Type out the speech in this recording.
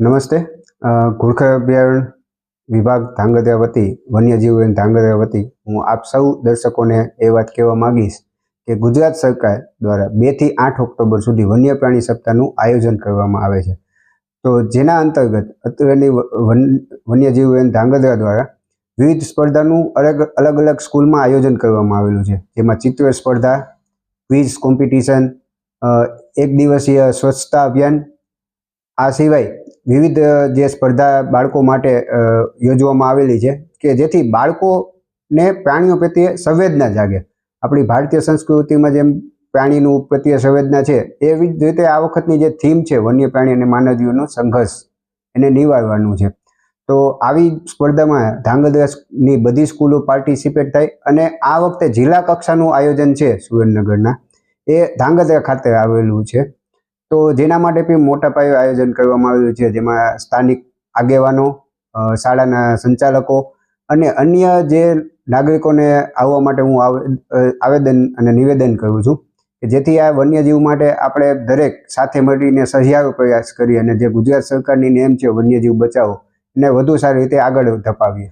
નમસ્તે. ઘોડખર અભયારણ્ય વિભાગ ધાંગધ્રા વતી વન્યજીવ ધાંગધ્રા વતી હું આપ સૌ દર્શકોને એ વાત કહેવા માંગીશ કે ગુજરાત સરકાર દ્વારા બેથી આઠ ઓક્ટોબર સુધી વન્ય પ્રાણી સપ્તાહનું આયોજન કરવામાં આવે છે. તો જેના અંતર્ગત અત્યારની વન્યજીવ ધાંગધ્રા દ્વારા વિવિધ સ્પર્ધાનું અલગ અલગ અલગ સ્કૂલમાં આયોજન કરવામાં આવેલું છે. જેમાં ચિત્ર સ્પર્ધા, ક્વિઝ કોમ્પિટિશન એક દિવસીય સ્વચ્છતા અભિયાન, આ સિવાય વિવિધ જે સ્પર્ધા બાળકો માટે યોજવામાં આવેલી છે કે જેથી બાળકોને પ્રાણીઓ પ્રત્યે સંવેદના જાગે. આપણી ભારતીય સંસ્કૃતિમાં જેમ પ્રાણીનું પ્રત્યે સંવેદના છે, એવી જ રીતે આ વખતની જે થીમ છે, વન્ય પ્રાણી અને માનવીઓનો સંઘર્ષ, એને નિવારવાનું છે. તો આવી સ્પર્ધામાં ધાંગધ્રાની બધી સ્કૂલો પાર્ટિસિપેટ થાય અને આ વખતે જિલ્લા કક્ષાનું આયોજન છે સુરેન્દ્રનગરના. એ ધાંગધ્રા ખાતે આવેલું છે. તો જેના માટે પણ મોટા પાયે આયોજન કરવામાં આવ્યું છે, જેમાં સ્થાનિક આગેવાનો શાળાના સંચાલકો અને અન્ય જે નાગરિકોને આવવા માટે હું આવે- આવેદન અને નિવેદન કરું છું કે જેથી આ વન્યજીવ માટે આપણે દરેક સાથે મળીને સહિયારો પ્રયાસ કરીએ અને જે ગુજરાત સરકારની નેમ છે વન્યજીવ બચાવો, એને વધુ સારી રીતે આગળ ધપાવીએ.